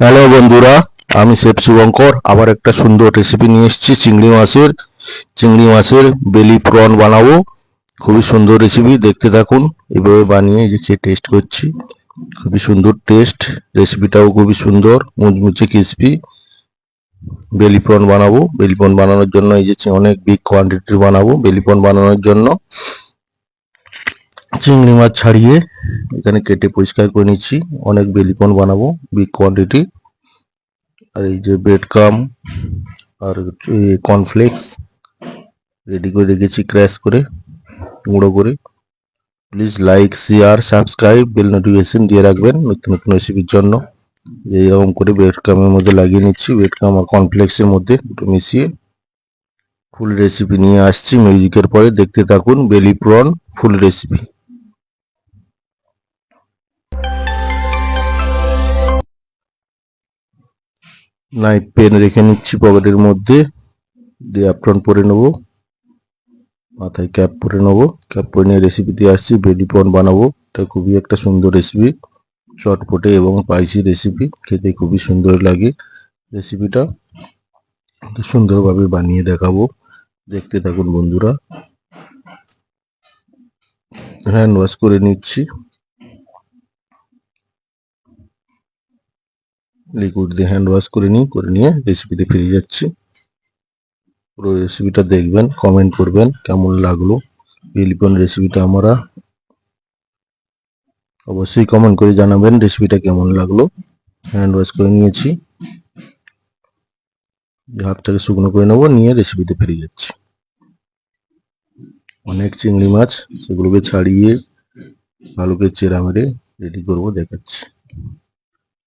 Hello বন্ধুরা, আমি chef Shubhankar. আবার একটা সুন্দর রেসিপি নিয়ে এসেছি, চিংড়ি মাছের। চিংড়ি মাছের বেলি প্রন বানাবো। খুবই সুন্দর রেসিপি দেখতে থাকুন। এভাবে বানিয়ে যে খেয়ে টেস্ট করছি। খুবই সুন্দর টেস্ট রেসিপিটাও খুবই সুন্দর, মুচমুচে ক্রিসপি বেলি প্রন বানাবো। বেলি প্রন বানানোর জন্য এই যে অনেক বিগ কোয়ান্টিটির বানাবো বেলি প্রন বানানোর জন্য। চিংড়ি মাছ ছাড়িয়ে এখানে কেটে পরিষ্কার করে নিচ্ছি। অনেক বেলিপন বানাবো বিগ কোয়ান্টিটি আর এই যে ব্রেড আর কর্নফ্লেক্স রেডি করে রেখেছি ক্র্যাশ করে, গুঁড়ো করে। Please like share subscribe bell notification দিয়ে রাখবেন নতুন নতুন রেসিপির জন্য। এইরকম করে ব্রেড মধ্যে লাগিয়ে নিচ্ছি। ব্রেড আর কর্নফ্লেক্সের মধ্যে দুটো মিশিয়ে ফুল রেসিপি নিয়ে আসছি। মিউজিকের পরে দেখতে থাকুন belly prawn full recipe knife pen রেখে নিচ্ছি পকেটের মধ্যে। দিয়ে অ্যাপ্রন পরে নেব। মাথায় ক্যাপ পরে নেব। ক্যাপ পরে নিয়ে রেসিপি দিয়ে আসছি। বেলি পন বানাবো। এটা খুবই একটা সুন্দর রেসিপি চটপটে এবং স্পাইসি রেসিপি খেতে খুবই সুন্দর লাগে রেসিপিটা সুন্দরভাবে বানিয়ে দেখাবো। দেখতে থাকুন বন্ধুরা। হ্যান্ড ওয়াশ করে নিচ্ছি। লিকুইড দিয়ে হ্যান্ড ওয়াশ করে নিই করে নিয়ে রেসিপিতে ফিরে যাচ্ছি। পুরো রেসিপিটা দেখবেন কমেন্ট করবেন, কেমন লাগল। বেলিপন রেসিপিটা আমরা অবশ্যই কমেন্ট করে জানাবেন রেসিপিটা কেমন লাগল। হ্যান্ড ওয়াশ করে নিয়েছি। হাতটাকে শুকনো করে নেব, নিয়ে রেসিপিতে ফিরে যাচ্ছি। অনেক চিংড়ি মাছ, সেগুলোকে ছাড়িয়ে ভালো করে চেরা মেরে রেডি করব, দেখাচ্ছি।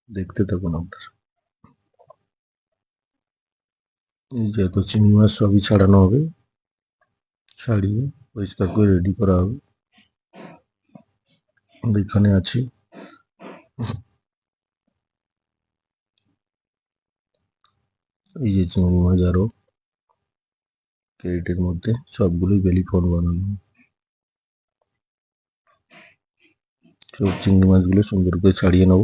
দেখতে থাকুন আপনারা। এই যে এত চিংড়ি মাছ সবই ছাড়ানো হবে। ছাড়িয়ে পরিষ্কার করে রেডি করা হবে। এখানে আছি। এই যে চিংড়ি মাছ আরও ক্যারেটের মধ্যে সবগুলোই বেলি বানানো। সব চিংড়ি মাছগুলো সুন্দর করে ছাড়িয়ে নেব।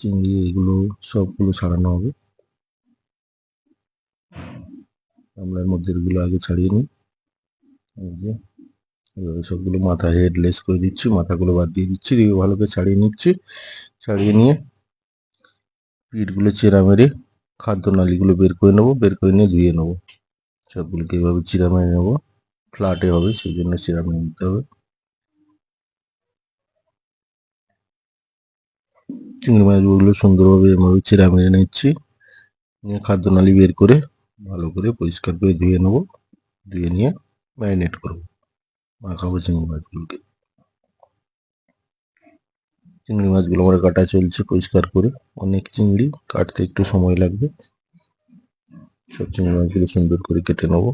চিংড়ি, এগুলো সবগুলো ছাড়ানো হবে। আমরা মধ্যে এগুলো আগে ছাড়িয়ে নিই। যে সবগুলো মাথা হেড লেস করে দিচ্ছি, মাথাগুলো বাদ দিয়ে দিচ্ছি, দিয়ে ভালো করে ছাড়িয়ে নিচ্ছি। ছাড়িয়ে নিয়ে পিঠগুলো চেরা মেরে খাদ্য নালীগুলো বের করে নেব, বের করে নিয়ে ধুয়ে নেব। সবগুলোকে এভাবে চিরা মেরে নেব। ফ্ল্যাটে হবে, সেই জন্য চিরা মেরে নিতে হবে। চিংড়ি মাছগুলো সুন্দরভাবে এভাবে চিরা মেরে নিচ্ছি। খাদ্য নালী বের করে ভালো করে পরিষ্কার করে ধুয়ে নেব। ধুয়ে নিয়ে ম্যারিনেট করব। মাখাবো চিংড়ি মাছগুলোকে। চিংড়ি মাছগুলো আমার কাটা চলছে পরিষ্কার করে। অনেক চিংড়ি কাটতে একটু সময় লাগবে। সব চিংড়ি মাছগুলো সুন্দর করে কেটে নেব।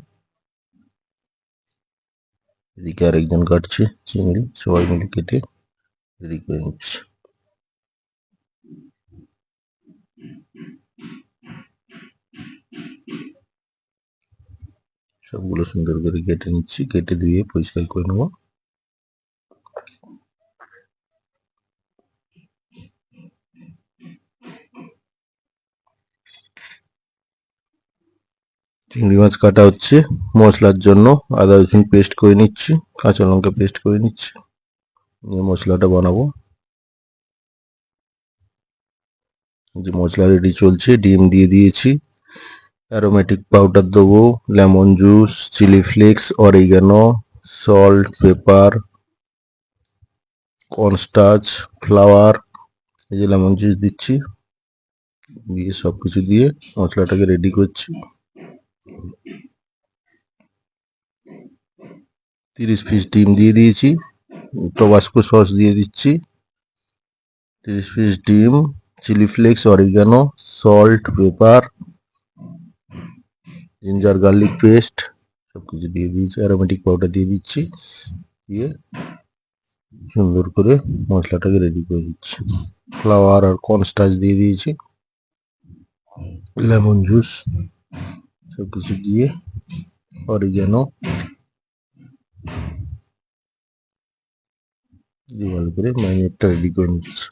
এদিকে আরেকজন কাটছে চিংড়ি। সবাই মিলে কেটে রেডি করে নিচ্ছে। সবগুলো সুন্দর করে কেটে নিচ্ছি, কেটে দিয়ে পরিষ্কার করে নেব। চিংড়ি মাছ কাটা হচ্ছে, মশলার জন্য আদা রসুন পেস্ট করে নিচ্ছি, কাঁচা লঙ্কা পেস্ট করে নিচ্ছি, নিয়ে মশলাটা বানাবো। যে মশলা রেডি চলছে, ডিম দিয়ে দিয়েছি। অ্যারোমেটিক পাউডার দেবো lemon juice chilli flakes oregano salt pepper cornstarch flour এই যে লেমন জুস দিচ্ছি, দিয়ে সব কিছু দিয়ে মশলাটাকে রেডি করছি। তিরিশ পিস ডিম দিয়ে দিয়েছি টবাস্কো সস দিয়ে দিচ্ছি। তিরিশ পিস ডিম chilli flakes oregano salt pepper ginger garlic paste সব কিছু দিয়ে দিয়েছি অ্যারোমেটিক পাউডার দিয়ে দিচ্ছি, দিয়ে সুন্দর করে মশলাটাকে রেডি করে দিচ্ছি ফ্লাওয়ার আর কর্নস্টাচ দিয়ে দিয়েছি লেমন জুস সব কিছু দিয়ে অরিগ্যানো দিয়ে ভালো করে ম্যারিনেটটা রেডি করে নিচ্ছি।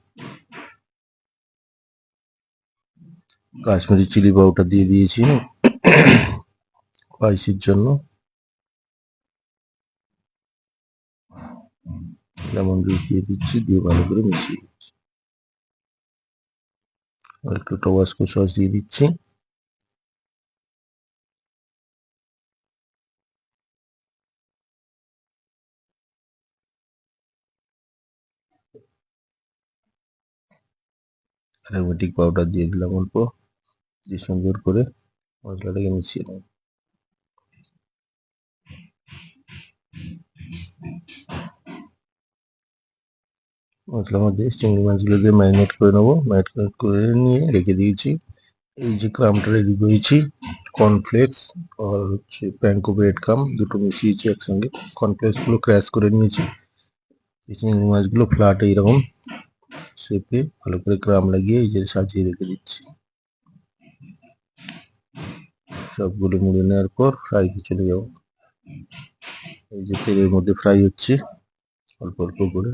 কাশ্মীরি চিলি পাউডার দিয়ে দিয়েছি স্পাইসির জন্য। লেমন জুস দিয়ে দিচ্ছি, দিয়ে ভালো করে মিশিয়ে দিচ্ছি। একটু টবাস্কো সস দিয়ে দিচ্ছি। অ্যারোমেটিক পাউডার দিয়ে দিলাম অল্প। দিয়ে সুন্দর করে মশলাটাকে মিশিয়ে নেব। মশলার মধ্যে চিংড়ি মাছগুলো দিয়ে ম্যারিনেট করে নেব। ম্যারিনেট করে নিয়ে রেখে দিয়েছি। এই যে ক্রামটা রেডি করেছি কর্নফ্লেক্স আর হচ্ছে প্যাঙ্কো ব্রেড কাম দুটো মিশিয়েছি একসঙ্গে। কর্নফ্লেক্সগুলো ক্র্যাশ করে নিয়েছি। চিংড়ি মাছগুলো ফ্ল্যাট এইরকম শেপে ভালো করে ক্রাম লাগিয়ে এই যে সাজিয়ে রেখে দিচ্ছি। সবগুলো মুড়ে নেওয়ার পর ফ্রাইতে চলে যাব। এই যে তেলের মধ্যে ফ্রাই হচ্ছে, অল্প অল্প করে।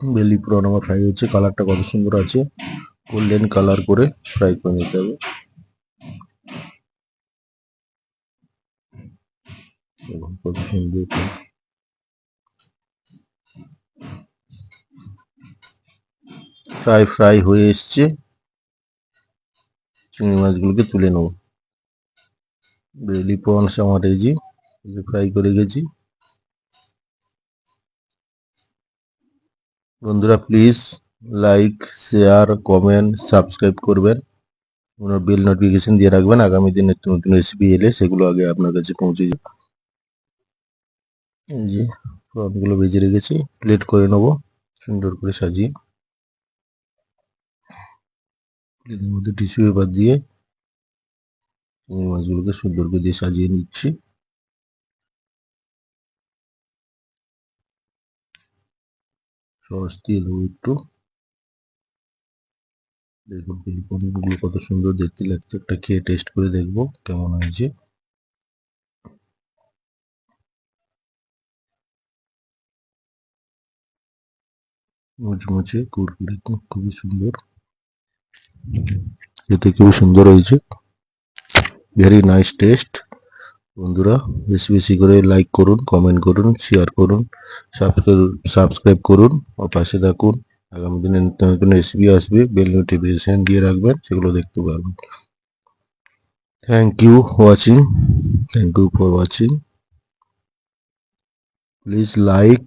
বেলি প্রন আমার ফ্রাই হচ্ছে কালারটা কত সুন্দর আছে। গোল্ডেন কালার করে ফ্রাই করে নিতে হবে। ফ্রাই ফ্রাই হয়ে এসছে। চিংড়ি মাছগুলোকে তুলে নেব। বেলি প্রনস আমার এই যে ফ্রাই করে গেছি। বন্ধুরা please like share comment subscribe করবেন। ওনার বেল নোটিফিকেশন দিয়ে রাখবেন। আগামী দিনে নতুন নতুন রেসিপি এলে সেগুলো আগে আপনার কাছে পৌঁছে যাবে। যে প্রনগুলো ভেজে রেখেছি। প্লেট করে নেব। সুন্দর করে সাজিয়ে। প্লেটের মধ্যে টিস্যু পেপার দিয়ে চিংড়ি মাছগুলোকে সুন্দর করে দিয়ে সাজিয়ে নিচ্ছি। সস দিয়ে দেবো একটু। দেখুন বেলকনিগুলো কত সুন্দর দেখতে লাগছে। একটা খেয়ে টেস্ট করে দেখব কেমন হয়েছে। মুচমুচে কুরকুরে খুবই সুন্দর। খেতে খুবই সুন্দর হয়েছে। ভেরি নাইস টেস্ট বন্ধুরা, বেশি বেশি করে লাইক করুন কমেন্ট করুন শেয়ার করুন সাবস্ক্রাইব করুন ও পাশে থাকুন। আগামী দিনে নতুন নতুন রেসিপি আসবে বেল নোটিফিকেশন দিয়ে রাখবেন, সেগুলো দেখতে পারবেন thank you watching thank you for watching please like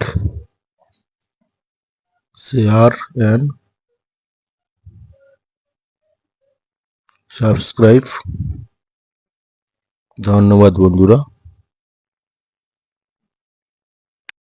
share and subscribe. ধন্যবাদ বন্ধুরা।